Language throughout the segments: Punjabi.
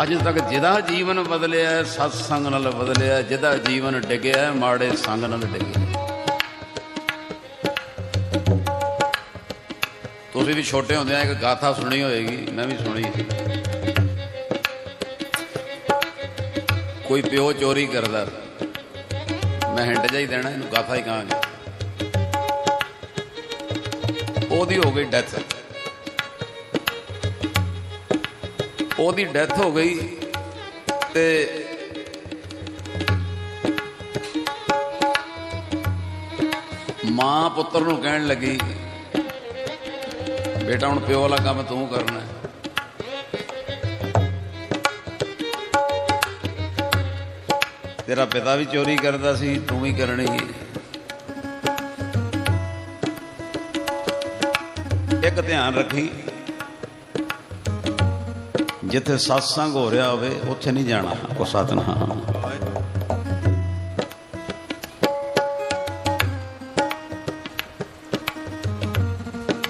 ਅੱਜ ਤੱਕ ਜਿਹਦਾ ਜੀਵਨ ਬਦਲਿਆ ਹੈ, ਸਤ ਸੰਗ ਨਾਲ ਬਦਲਿਆ ਜਿਹਦਾ ਜੀਵਨ ਡਿੱਗਿਆ ਮਾੜੇ ਸੰਗ ਨਾਲ ਡਿੱਗਿਆ। ਤੁਸੀਂ ਵੀ ਛੋਟੇ ਹੁੰਦੇ ਆ ਇੱਕ ਗਾਥਾ ਸੁਣੀ ਹੋਏਗੀ ਮੈਂ ਵੀ ਸੁਣੀ। ਸੀ ਕੋਈ ਪਿਓ ਚੋਰੀ ਕਰਦਾ ਮੈਂ ਹਿੰਟ ਜਿਹਾ ਹੀ ਦੇਣਾ ਇਹਨੂੰ ਗਾਥਾ ਹੀ ਕਹਾਂਗੇ। ਉਹਦੀ ਹੋ ਗਈ ਡੈਥ ਉਹਦੀ ਡੈਥ ਹੋ ਗਈ ਤੇ ਮਾਂ ਪੁੱਤਰ ਨੂੰ ਕਹਿਣ ਲੱਗੀ, ਬੇਟਾ, ਹੁਣ ਪਿਓ ਵਾਲਾ ਕੰਮ ਤੂੰ ਕਰਨਾ ਤੇਰਾ ਪਿਤਾ ਵੀ ਚੋਰੀ ਕਰਦਾ ਸੀ, ਤੂੰ ਵੀ ਕਰਨੀ ਇੱਕ ਧਿਆਨ ਰੱਖੀ। ਜਿੱਥੇ satsang ਹੋ ਰਿਹਾ ਹੋਵੇ ਉੱਥੇ ਨਹੀਂ ਜਾਣਾ। ਕੋ ਸਤਨਾਮ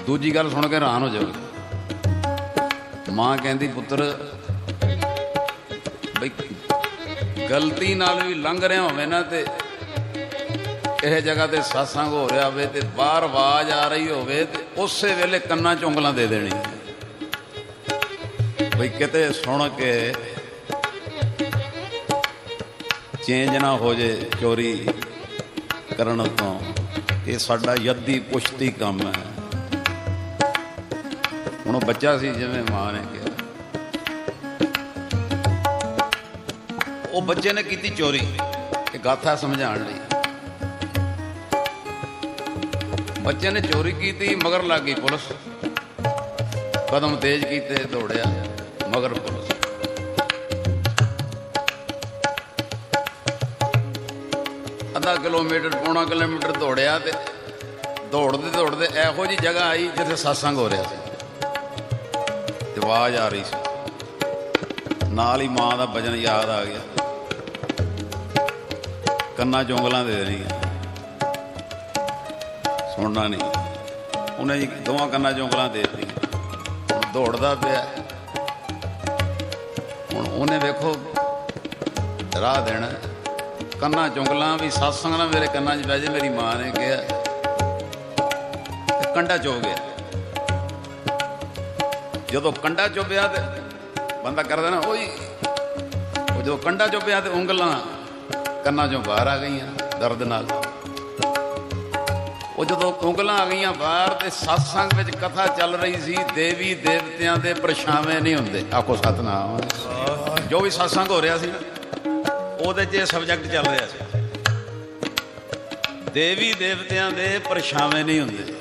ਦੂਜੀ ਗੱਲ ਸੁਣ ਕੇ ਹੈਰਾਨ ਹੋ ਜਾਓਗੇ। ਮਾਂ ਕਹਿੰਦੀ ਪੁੱਤਰ ਬਈ ਗਲਤੀ ਨਾਲ ਵੀ ਲੰਘ ਰਿਹਾ ਹੋਵੇ ਨਾ ਤੇ ਇਹ ਜਗ੍ਹਾ ਤੇ satsang ਹੋ ਰਿਹਾ ਹੋਵੇ ਤੇ ਬਾਹਰ ਆਵਾਜ਼ ਆ ਰਹੀ ਹੋਵੇ ਤੇ ਉਸੇ ਵੇਲੇ ਕੰਨਾਂ 'ਚ ਉਂਗਲਾਂ ਦੇ ਦੇਣੀ ਬਈ ਕਿਤੇ ਸੁਣ ਕੇ ਚੇਂਜ ਨਾ ਹੋ ਜੇ ਚੋਰੀ ਕਰਨ ਤੋਂ। ਇਹ ਸਾਡਾ ਯੱਦੀ ਪੁਸ਼ਤੀ ਕੰਮ ਹੈ। ਹੁਣ ਉਹ ਬੱਚਾ ਸੀ ਜਿਵੇਂ ਮਾਂ ਨੇ ਕਿਹਾ। ਉਹ ਬੱਚੇ ਨੇ ਕੀਤੀ ਚੋਰੀ, ਇਹ ਗਾਥਾ ਸਮਝਾਉਣ ਲਈ। ਬੱਚੇ ਨੇ ਚੋਰੀ ਕੀਤੀ, ਮਗਰ ਲੱਗ ਗਈ ਪੁਲਿਸ। ਕਦਮ ਤੇਜ਼ ਕੀਤੇ, ਦੌੜਿਆ। ਮਗਰ ਪੁਲਿਸ ਅੱਧਾ ਕਿਲੋਮੀਟਰ, ਪੌਣਾ ਕਿਲੋਮੀਟਰ ਦੌੜਿਆ ਤੇ ਦੌੜਦੇ ਦੌੜਦੇ ਇਹੋ ਜੀ ਜਗ੍ਹਾ ਆਈ ਜਿੱਥੇ satsang ਹੋ ਰਿਹਾ ਸੀ। ਆਵਾਜ਼ ਆ ਰਹੀ ਸੀ। ਨਾਲ ਹੀ ਮਾਂ ਦਾ ਭਜਨ ਯਾਦ ਆ ਗਿਆ। ਕੰਨਾਂ 'ਚ ਦੇ ਦੇਣੀਆਂ। ਸੁਣਨਾ ਨਹੀਂ। ਉਹਨੇ ਜੀ ਦੋਵਾਂ ਕੰਨਾਂ 'ਚ ਦੇ ਦਿੱਤੀਆਂ। ਦੌੜਦਾ ਪਿਆ। ਹੁਣ ਉਹਨੇ ਵੇਖੋ, ਰਾਹ ਦੇਣਾ। ਕੰਨਾਂ ਚੁੰਗਲਾਂ ਵੀ satsang ਨਾਲ ਮੇਰੇ ਕੰਨਾਂ 'ਚ ਬਹਿ ਜੇ, ਮੇਰੀ ਮਾਂ ਨੇ ਕਿਹਾ। ਤੇ ਕੰਡਾ ਚੋ ਗਿਆ। ਜਦੋਂ ਕੰਡਾ ਚੁੱਭਿਆ ਤੇ ਬੰਦਾ ਕਰਦਾ ਨਾ, ਓਏ। ਉਹ ਜਦੋਂ ਕੰਡਾ ਚੁੱਭਿਆ ਤੇ ਉਂਗਲਾਂ ਕੰਨਾਂ ਚੋਂ ਬਾਹਰ ਆ ਗਈਆਂ, ਦਰਦ ਨਾਲ। ਉਹ ਜਦੋਂ ਉਂਗਲਾਂ ਆ ਗਈਆਂ ਬਾਹਰ ਤੇ satsang ਵਿੱਚ ਕਥਾ ਚੱਲ ਰਹੀ ਸੀ, ਦੇਵੀ ਦੇਵਤਿਆਂ ਦੇ ਪਰਛਾਵੇਂ ਨਹੀਂ ਹੁੰਦੇ। ਆਖੋ ਸਤਨਾਮ। ਜੋ ਵੀ satsang ਹੋ ਰਿਹਾ ਸੀ ਨਾ, ਉਹਦੇ 'ਚ ਇਹ ਸਬਜੈਕਟ ਚੱਲ ਰਿਹਾ ਸੀ। ਦੇਵੀ ਦੇਵਤਿਆਂ ਦੇ ਪਰਛਾਵੇਂ ਨਹੀਂ ਹੁੰਦੇ।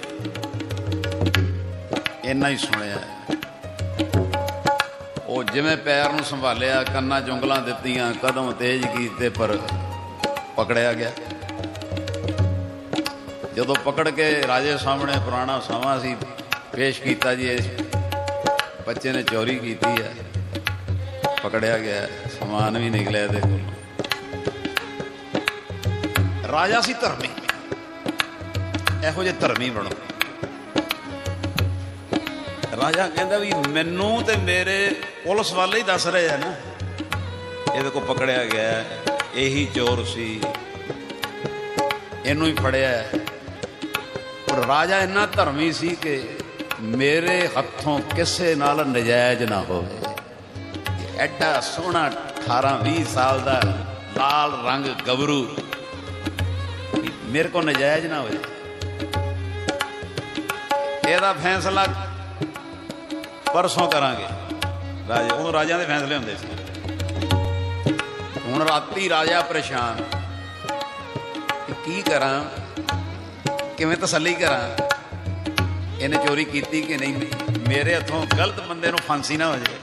ਇੰਨਾ ਹੀ ਸੁਣਿਆ ਉਹ ਜਿਵੇਂ ਪੈਰ ਨੂੰ ਸੰਭਾਲਿਆ, ਕੰਨਾਂ 'ਚ ਦਿੱਤੀਆਂ, ਕਦਮ ਤੇਜ਼ ਕੀਤੇ, ਪਰ ਪਕੜਿਆ ਗਿਆ। ਜਦੋਂ ਪਕੜ ਕੇ ਰਾਜੇ ਸਾਹਮਣੇ ਪੁਰਾਣਾ ਸਮਾਂ ਸੀ, ਪੇਸ਼ ਕੀਤਾ ਜੀ ਇਸ ਬੱਚੇ ਨੇ ਚੋਰੀ ਕੀਤੀ ਹੈ। ਪਕੜਿਆ ਗਿਆ ਸਮਾਨ ਵੀ ਨਿਕਲਿਆ ਇਹਦੇ ਕੋਲ। ਰਾਜਾ ਸੀ ਧਰਮੀ। ਇਹੋ ਜਿਹੇ ਧਰਮੀ ਬਣੋ। ਰਾਜਾ ਕਹਿੰਦਾ ਵੀ ਮੈਨੂੰ ਤੇ ਮੇਰੇ ਪੁਲਿਸ ਵਾਲੇ ਹੀ ਦੱਸ ਰਹੇ ਆ ਨਾ। ਇਹਦੇ ਕੋ ਪਕੜਿਆ ਗਿਆ ਇਹੀ ਚੋਰ ਸੀ। ਇਹਨੂੰ ਹੀ ਫੜਿਆ ਰਾਜਾ ਇੰਨਾ ਧਰਮੀ ਸੀ ਕਿ ਮੇਰੇ ਹੱਥੋਂ ਕਿਸੇ ਨਾਲ ਨਜਾਇਜ਼ ਨਾ ਹੋਵੇ। ਐਡਾ ਸੋਹਣਾ 18 20 ਸਾਲ ਦਾ ਲਾਲ ਰੰਗ ਗਬਰੂ ਮੇਰੇ ਕੋ ਨਜਾਇਜ਼ ਨਾ ਹੋਵੇ। ਇਹਦਾ ਫੈਸਲਾ ਪਰਸੋਂ ਕਰਾਂਗੇ। ਰਾਜੇ, ਉਹ ਰਾਜਿਆਂ ਦੇ ਫੈਸਲੇ ਹੁੰਦੇ ਸੀ। ਹੁਣ ਰਾਤੀ ਰਾਜਾ ਪਰੇਸ਼ਾਨ। ਕੀ ਕਰਾਂ? ਕਿਵੇਂ ਤਸੱਲੀ ਕਰਾਂ? ਇਹਨੇ ਚੋਰੀ ਕੀਤੀ ਕਿ ਨਹੀਂ? ਮੇਰੇ ਹੱਥੋਂ ਗਲਤ ਬੰਦੇ ਨੂੰ ਫਾਂਸੀ ਨਾ ਹੋ ਜਾਏ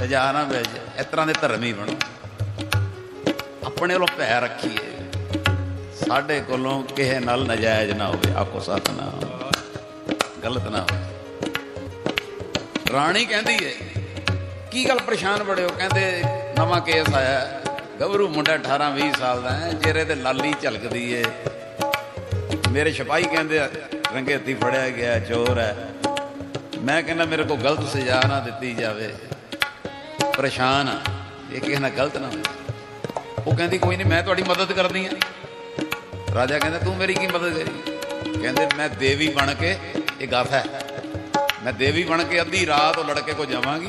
ਸਜ਼ਾ ਨਾ ਮਿਲ ਜਾਏ ਇਸ ਤਰ੍ਹਾਂ ਦੇ ਧਰਮੀ ਬਣੋ। ਆਪਣੇ ਵੱਲੋਂ ਭੈ ਰੱਖੀਏ। ਸਾਡੇ ਕੋਲੋਂ ਕਿਸੇ ਨਾਲ ਨਜਾਇਜ਼ ਨਾ ਹੋਵੇ। ਆਖੋ ਸਤਨਾਮ ਗਲਤ ਨਾ ਹੋਵੇ। ਰਾਣੀ ਕਹਿੰਦੀ ਏ, ਕੀ ਗੱਲ ਪਰੇਸ਼ਾਨ ਬੜੇ ਕਹਿੰਦੇ, ਨਵਾਂ ਕੇਸ ਆਇਆ। ਹੈ। ਮੁੰਡਾ 18 20 ਸਾਲ ਦਾ ਹੈ। ਚਿਹਰੇ ਤੇ ਲਾਲੀ ਝਲਕਦੀ ਏ। ਮੇਰੇ ਸਿਪਾਹੀ ਕਹਿੰਦੇ ਆ, ਰੰਗੇ ਹੱਥੀ ਫੜਿਆ ਗਿਆ ਚੋਰ ਹੈ। ਮੈਂ ਕਹਿੰਦਾ ਮੇਰੇ ਕੋਲ ਗਲਤ ਸਜ਼ਾ ਨਾ ਦਿੱਤੀ ਜਾਵੇ। ਪਰੇਸ਼ਾਨ ਆ। ਇਹ ਕਿਸੇ ਨਾਲ ਗਲਤ ਨਾ ਹੋਵੇ। ਉਹ ਕਹਿੰਦੀ ਕੋਈ ਨਹੀਂ ਮੈਂ ਤੁਹਾਡੀ ਮਦਦ ਕਰਦੀ ਆ। ਰਾਜਾ ਕਹਿੰਦਾ ਤੂੰ ਮੇਰੀ ਕੀ ਮਦਦ ਕਰੀ? ਕਹਿੰਦੇ ਮੈਂ ਦੇਵੀ ਬਣ ਕੇ ਇਹ ਗਾਥਾ ਹੈ। ਮੈਂ ਦੇਵੀ ਬਣ ਕੇ ਅੱਧੀ ਰਾਤ ਉਹ ਲੜਕੇ ਕੋ ਜਾਵਾਂਗੀ।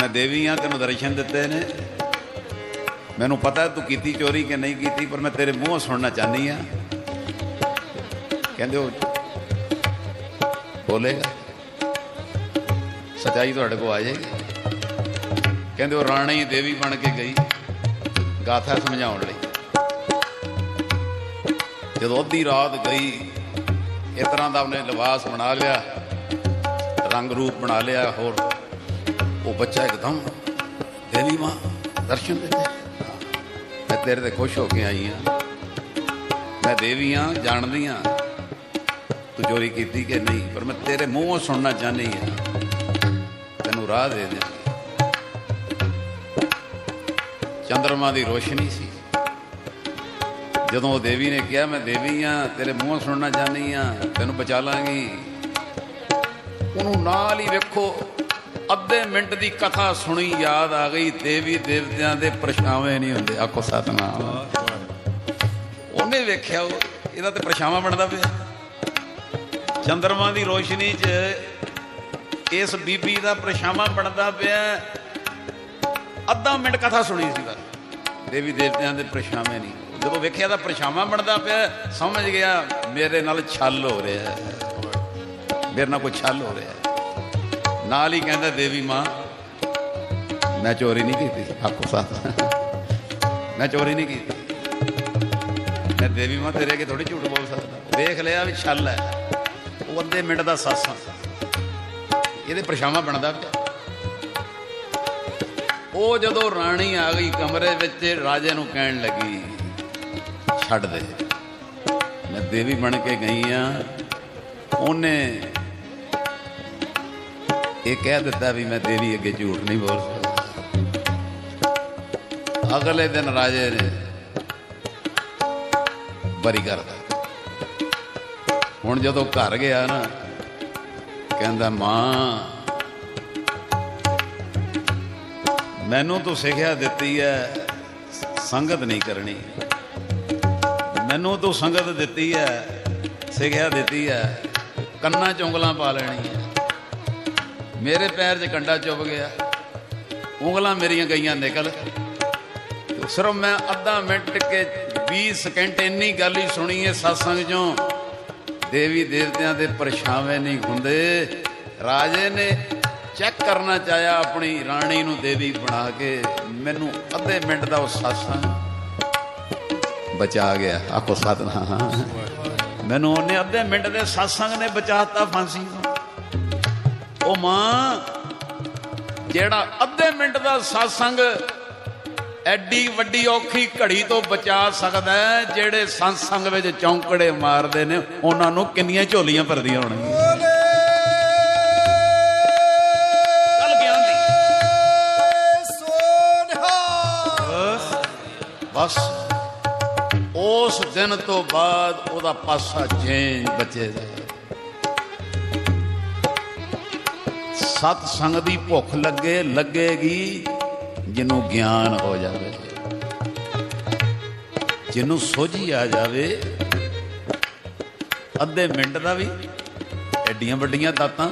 ਮੈਂ ਦੇਵੀ ਆ ਤੈਨੂੰ ਦਰਸ਼ਨ ਦਿੱਤੇ ਨੇ। ਮੈਨੂੰ ਪਤਾ ਤੂੰ ਕੀਤੀ ਚੋਰੀ ਕਿ ਨਹੀਂ ਕੀਤੀ, ਪਰ ਮੈਂ ਤੇਰੇ ਮੂੰਹੋਂ ਸੁਣਨਾ ਚਾਹਨੀ ਆ ਕਹਿੰਦੇ ਉਹ ਬੋਲੇਗਾ। ਸਚਾਈ ਤੁਹਾਡੇ ਕੋ ਆ ਜਾਏਗੀ। ਕਹਿੰਦੇ ਉਹ ਰਾਣੀ ਦੇਵੀ ਬਣ ਕੇ ਗਈ ਗਾਥਾ ਸਮਝਾਉਣ ਲਈ। ਜਦੋਂ ਅੱਧੀ ਰਾਤ ਗਈ, ਇਸ ਤਰ੍ਹਾਂ ਦਾ ਉਹਨੇ ਲਿਬਾਸ ਬਣਾ ਲਿਆ, ਰੰਗ ਰੂਪ ਬਣਾ ਲਿਆ, ਹੋਰ ਉਹ ਬੱਚਾ ਇੱਕਦਮ ਦੇਵੀ ਮਾਂ ਦਰਸ਼ਨ ਦਿੱਤੇ। ਤੇਰੇ ਤੇ ਖੁਸ਼ ਹੋ ਕੇ ਆਈ ਆ। ਮੈਂ ਦੇਵੀ ਆ, ਜਾਣਦੀ ਆ ਤੂੰ ਚੋਰੀ ਕੀਤੀ ਕਿ ਨਹੀਂ, ਪਰ ਮੈਂ ਤੇਰੇ ਮੂੰਹੋਂ ਸੁਣਨਾ ਚਾਹਨੀ ਆ। ਤੈਨੂੰ ਰਾਹ ਦੇ ਦੇ ਚੰਦਰਮਾ ਦੀ ਰੋਸ਼ਨੀ ਸੀ। ਜਦੋਂ ਉਹ ਦੇਵੀ ਨੇ ਕਿਹਾ, ਮੈਂ ਦੇਵੀ ਆ, ਤੇਰੇ ਮੂੰਹੋਂ ਸੁਣਨਾ ਚਾਹਨੀ ਆ, ਤੈਨੂੰ ਬਚਾ ਲਾਂਗੀ। ਉਹਨੂੰ ਨਾਲ ਹੀ ਵੇਖੋ। ਅੱਧੇ ਮਿੰਟ ਦੀ ਕਥਾ ਸੁਣੀ, ਯਾਦ ਆ ਗਈ, ਦੇਵੀ ਦੇਵਤਿਆਂ ਦੇ ਪਰਛਾਵੇਂ ਨਹੀਂ ਹੁੰਦੇ। ਆਖੋ ਸਤਨਾਮ। ਉਹਨੇ ਵੇਖਿਆ ਉਹ ਇਹਦਾ ਤੇ ਪਰਛਾਵਾਂ ਬਣਦਾ ਪਿਆ। ਚੰਦਰਮਾ ਦੀ ਰੋਸ਼ਨੀ 'ਚ ਇਸ ਬੀਬੀ ਦਾ ਪਰਛਾਵਾਂ ਬਣਦਾ ਪਿਆ। ਅੱਧਾ ਮਿੰਟ ਕਥਾ ਸੁਣੀ ਸੀ ਬਸ। ਦੇਵੀ ਦੇਵਤਿਆਂ ਦੇ ਪਰਛਾਵੇਂ ਨਹੀਂ। ਜਦੋਂ ਵੇਖਿਆ ਤਾਂ ਪਰਛਾਵਾਂ ਬਣਦਾ ਪਿਆ। ਸਮਝ ਗਿਆ, ਮੇਰੇ ਨਾਲ ਛਲ ਹੋ ਰਿਹਾ। ਮੇਰੇ ਨਾਲ ਕੋਈ ਛਲ ਹੋ ਰਿਹਾ। ਨਾਲ ਹੀ ਕਹਿੰਦਾ, ਦੇਵੀ ਮਾਂ, ਮੈਂ ਚੋਰੀ ਨਹੀਂ ਕੀਤੀ। ਆਖੋ ਸਾਥ ਮੈਂ ਚੋਰੀ ਨਹੀਂ ਕੀਤੀ। ਮੈਂ ਦੇਵੀ ਮਾਂ ਤੇਰੇ ਅੱਗੇ ਥੋੜੀ ਝੂਠ ਬੋਲ ਸਕਦਾ। ਦੇਖ ਲਿਆ ਵੀ ਛਲ ਹੈ। ਉਹ ਅੱਧੇ ਮਿੰਟ ਦਾ ਸਾਸਾਂ ਇਹਦੇ ਪਰਛਾਵਾਂ ਬਣਦਾ ਪਿਆ। ਉਹ ਜਦੋਂ ਰਾਣੀ ਆ ਗਈ, ਕਮਰੇ ਵਿੱਚ ਰਾਜੇ ਨੂੰ ਕਹਿਣ ਲੱਗੀ, ਛੱਡ ਦੇ। ਮੈਂ ਦੇਵੀ ਬਣ ਕੇ ਗਈ ਆ। ਉਹਨੇ ਇਹ ਕਹਿ ਦਿੱਤਾ ਵੀ ਮੈਂ ਦੇਵੀ ਅੱਗੇ ਝੂਠ ਨਹੀਂ ਬੋਲ ਸਕਦਾ। ਅਗਲੇ ਦਿਨ ਰਾਜੇ ਨੇ ਬਰੀ ਕਰਦਾ ਹੁਣ ਜਦੋਂ ਘਰ ਗਿਆ ਨਾ, ਕਹਿੰਦਾ, ਮਾਂ, ਮੈਨੂੰ ਤੂੰ ਸਿੱਖਿਆ ਦਿੱਤੀ ਹੈ ਸੰਗਤ ਨਹੀਂ ਕਰਨੀ। ਮੈਨੂੰ ਤੂੰ ਸੰਗਤ ਦਿੱਤੀ ਹੈ ਸਿੱਖਿਆ ਦਿੱਤੀ ਹੈ ਕੰਨਾਂ ਚ ਉਂਗਲਾਂ ਪਾ ਹੈ ਮੇਰੇ ਪੈਰ 'ਚ ਕੰਡਾ ਚੁੱਭ ਗਿਆ। ਉਂਗਲਾਂ ਮੇਰੀਆਂ ਗਈਆਂ ਨਿਕਲ। ਸਿਰਫ ਮੈਂ ਅੱਧਾ ਮਿੰਟ ਕੇ 20 ਸਕਿੰਟ ਇੰਨੀ ਗੱਲ ਹੀ ਸੁਣੀ ਹੈ satsang ਚੋਂ। ਦੇਵੀ ਦੇਵਤਿਆਂ ਦੇ ਪਰਛਾਵੇਂ ਨਹੀਂ ਹੁੰਦੇ। ਰਾਜੇ ਨੇ ਚੈੱਕ ਕਰਨਾ ਚਾਹਿਆ ਆਪਣੀ ਰਾਣੀ ਨੂੰ ਦੇਵੀ ਬਣਾ ਕੇ। ਮੈਨੂੰ ਅੱਧੇ ਮਿੰਟ ਦਾ ਉਹ satsang ਬਚਾ ਗਿਆ। ਆਖੋ ਸਤਨਾਮ। ਮੈਨੂੰ ਉਹਨੇ ਅੱਧੇ ਮਿੰਟ ਦੇ satsang ਨੇ ਬਚਾਤਾ ਫਾਂਸੀ ਤੋਂ। ਉਹ ਮਾਂ ਜਿਹੜਾ ਅੱਧੇ ਮਿੰਟ ਦਾ satsang ਐਡੀ ਵੱਡੀ ਔਖੀ ਘੜੀ ਤੋਂ ਬਚਾ ਸਕਦਾ ਜਿਹੜੇ ਸੰਸੰਗ ਵਿੱਚ ਚੌਂਕੜੇ ਮਾਰਦੇ ਨੇ ਉਹਨਾਂ ਨੂੰ ਕਿੰਨੀਆਂ ਝੋਲੀਆਂ ਭਰਦੀਆਂ ਹੋਣਗੀਆਂ? ਬਸ ਉਸ ਦਿਨ ਤੋਂ ਬਾਅਦ ਉਹਦਾ ਪਾਸਾ ਚੇਂਜ ਬੱਚੇ ਸਤ ਸੰਗ ਦੀ ਭੁੱਖ ਲੱਗੇ, ਲੱਗੇਗੀ ਜਿਹਨੂੰ ਗਿਆਨ ਹੋ ਜਾਵੇ। ਜਿਹਨੂੰ ਸੋਝੀ ਆ ਜਾਵੇ, ਅੱਧੇ ਮਿੰਟ ਦਾ ਵੀ, ਐਡੀਆਂ ਵੱਡੀਆਂ ਦਾਤਾਂ।